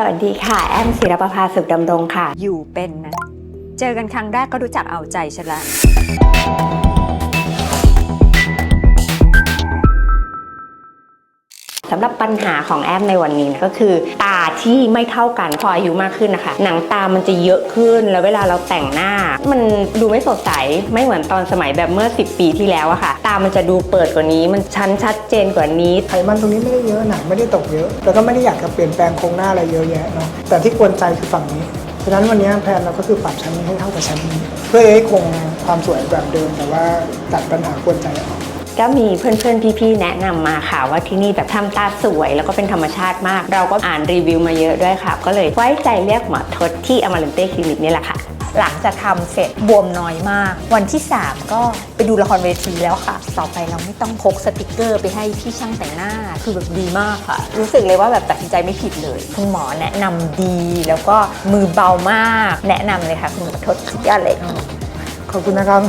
สวัสดีค่ะ แอมศิรประภาสุขดำรงค่ะ อยู่เป็นนะ เจอกันครั้งแรกก็รู้จักเอาใจฉันละ สำหรับปัญหาของแอมในวันนี้นะก็คือ ตาที่ไม่เท่ากันพออายุมากขึ้นนะคะ หนังตามันจะเยอะขึ้น แล้วเวลาเราแต่งหน้า มันดูไม่สดใสไม่เหมือนตอนสมัยแบบเมื่อ 10 ปีที่แล้วอะค่ะ ตามันจะดูเปิดกว่านี้ มันชั้นชัดเจนกว่านี้ ไขมันตรงนี้ไม่ได้เยอะหนังไม่ได้ตกเยอะ แล้วก็ไม่ได้อยากจะเปลี่ยนแปลงโครงหน้าอะไรเยอะแยะเนาะแต่ที่กวนใจคือฝั่งนี้ฉะนั้นวันนี้แพลนเราก็คือปรับชั้นนี้ให้เท่ากับชั้นนี้ เพื่อให้คงความสวยแบบเดิมแต่ว่าตัดปัญหากวนใจออก ก็มีเพื่อนๆพี่ๆแนะนำมาค่ะ ว่าที่นี่แบบทำตาสวยแล้วก็เป็นธรรมชาติมาก เราก็อ่านรีวิวมาเยอะด้วยค่ะ ก็เลยไว้ใจเรียกหมอทศที่อมรินเต้คลินิกนี่แหละค่ะหลังจากทำเสร็จบวมน้อยมาก วันที่ 3 ก็ไปดูละครเวทีแล้วค่ะ ต่อไปเราไม่ต้องพกสติกเกอร์ไปให้พี่ช่างแต่งหน้า คือแบบดีมากค่ะ รู้สึกเลยว่าแบบตัดสินใจไม่ผิดเลย คุณหมอแนะนำดี แล้วก็มือเบามาก แนะนำเลยค่ะ คุณหมอทศสุดยอดเลยขอบคุณนะครับ